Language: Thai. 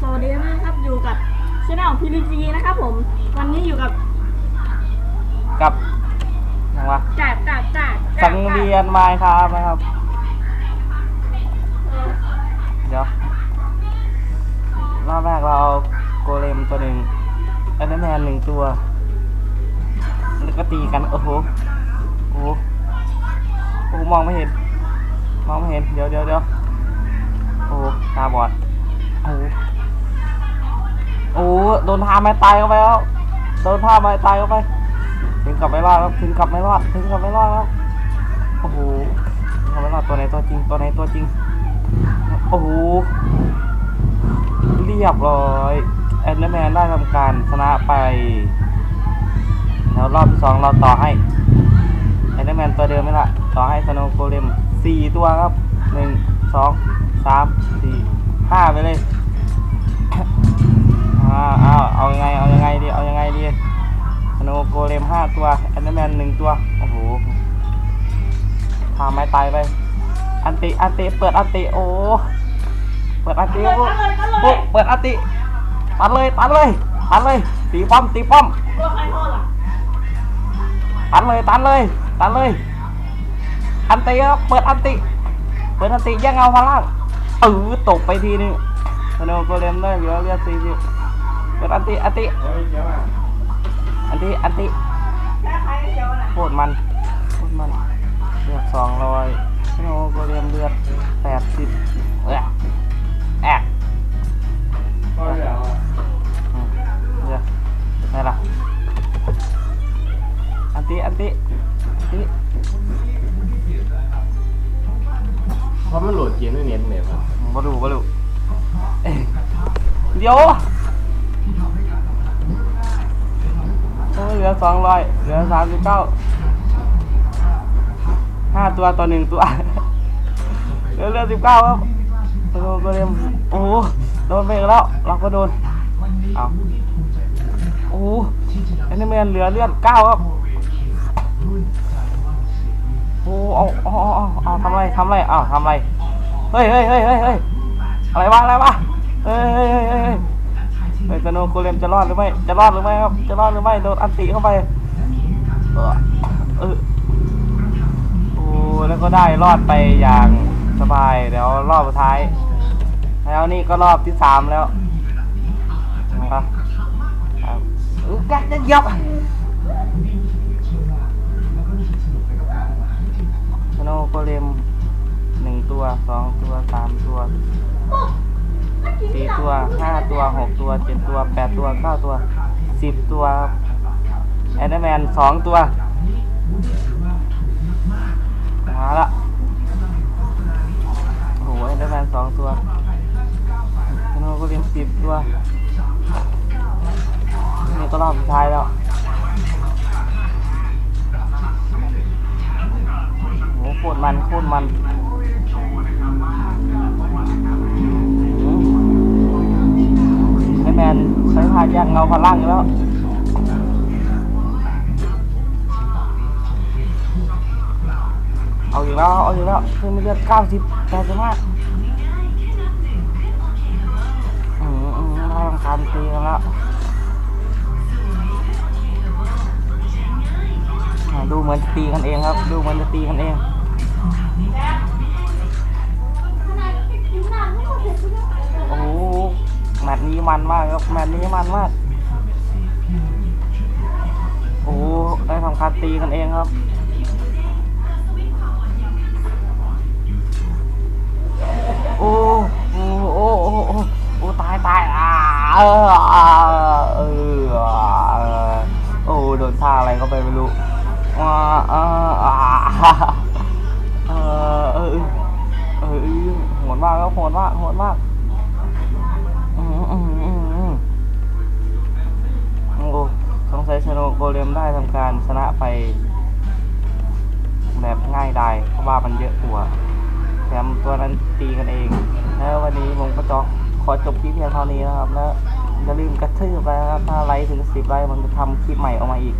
สวัสดีนะครับ อยู่กับช anel พีรีจีนะครับผม วันนี้อยู่กับกับยังวะกาดกาดกาดสังเวียนไมค์ครับนะครับ เดี๋ยวรอบแรกเราเอาโกเลมตัวหนึ่งแอนเดอร์แมนหนึ่งตัว แล้วก็ตีกัน โอ้โห โอ้โหโอ้โหมองไม่เห็น มองไม่เห็น เดี๋ยวเดี๋ยวเดี๋ยวโอ้โหตาบอดโอ้โหโอ้โหโดนท่าไม้ตายเข้าไปแล้วโดนท่าไม้ตายเข้าไป ถึงกลับไม่รอดครับถึงกลับไม่รอดถึงกลับไม่รอดครับโอ้โหถึงกลับไม่รอดตัวไหนตัวจริงตัวไหนตัวจริงโอ้โหเรียบร้อยแอนด์แมนได้ทำการชนะไป แล้วรอบที่สองเราต่อให้แอนด์แมนตัวเดิมไม่ละต่อให้สโนโกเลมสี่ตัวครับหนึ่งสองสามสี่ห้าไปเลย อาเอาเอายังไง เอายังไงดี เอายังไงดีสโนโกเลมห้าตัวแอนเดอร์แมนหนึ่งตัว โอ้โหทาไม้ตายไป อันติ อันติ เปิดอันติ โอ้ เปิดอันติโอ้ตัดเลยตัดเลโอ้เปิดอันติตัดเลย ตัดเลย ตัดเลย ตีป้อม ตีป้อมตัดเลย ตัดเลย ตัดเลย อันติครับเปิดอันติ เปิดอันติแย่งเอาพลังเออตกไปทีนึงโนโกเลมได้เหลือเลือดสี่สิบ เปิดอันติอันติอันติอันติแค่ใครเดียวน่ะโคตรมันโคตรมันเลือดสองร้อยสโนว์โกเลมเลือดแปดสิบเออแอะอืมเลือดไงล่ะอันติอันติอันติเพราะมันโหลดเกมด้วยเน็ตเนี่ยครับมาดูมาดูเอ้ยเดี๋ยวโอ้ยเห ลือสองร้อยเหลือสามสิบเก้าห้าตัวต่อหนึ่งตัวเหลือเหลือสิบเก้าครับโอ้โหก็เรียมโอ้โหโดนไปอีกแล้วเราก็โดนเอาโอ้โหแอนนี่แมนเหลือเลือดเก้าครับโอ้เอาเอาเอาเอาทำไรทำไรอ้าวทำไรเฮ้ยเฮ้ยเฮ้ยเฮ้ยเฮ้ยอะไรวะอะไรวะเฮ้ยเฮ้ยเฮ้ย เฮ้ยสโนโคเลมจะรอดหรือไม่ จะรอดหรือไม่ครับ จะรอดหรือไม่ โดนอันติเข้าไป เออโอ้แล้วก็ได้รอดไปอย่างสบายเดี๋ยวรอบสุดท้าย แล้วนี่ก็รอบที่สามแล้วนะครับอุ๊ยแกจะยับสโนว์โคเลมหนึ่งตัวสองตัวสามตัว ตัวห้าตัวหกตัวเจ็ดตัวแปดตัวเก้าตัวสิบตัวแอนเดอร์แมนสองตัว มาละโอ้โหแอนเดอร์แมนสองตัวสโนว์โคเลมสิบตัว นี่ก็รอบสุดท้ายแล้วโหโคตรมันโคตรมัน นใช้พาดยักเงาพลังแล้วเอาอีกแล้วเอาอีกแล้วเพิ่มเลือดเก้าสิบแปดสิบห้าอืมอืมการตีกันแล้วดูเหมือนจะตีกันเองครับ ดูเหมือนจะตีกันเอง มันมากครับแมตช์นี้มันมาก โอ้ได้ทำการตีกันเองครับโอ้โอ้โอ้โอ้โอ้โอ้ตายตายอ่าเอออ่าเออเออโอ้โดนท่าอะไรเข้าไปไม่รู้อ่าอ่าอ่าเออเออเออโหดมากครับโหดมากโหดมากอืมอืมอืมอืมโอ้ องใช้ชโนโกเลมได้ทำการชนะไป แบบง่ายดายเพราะว่ามันเยอะกว่าแถมตัวนั้นตีกันเอง แล้ววันนี้ผมก็จกขอจบคลิปเพียงเท่านี้นะครับ แล้วอย่าลืมกระทืบไปนะครับ ถ้าไลค์ถึง10ไลค์มันจะทำคลิปใหม่ออกมาอีก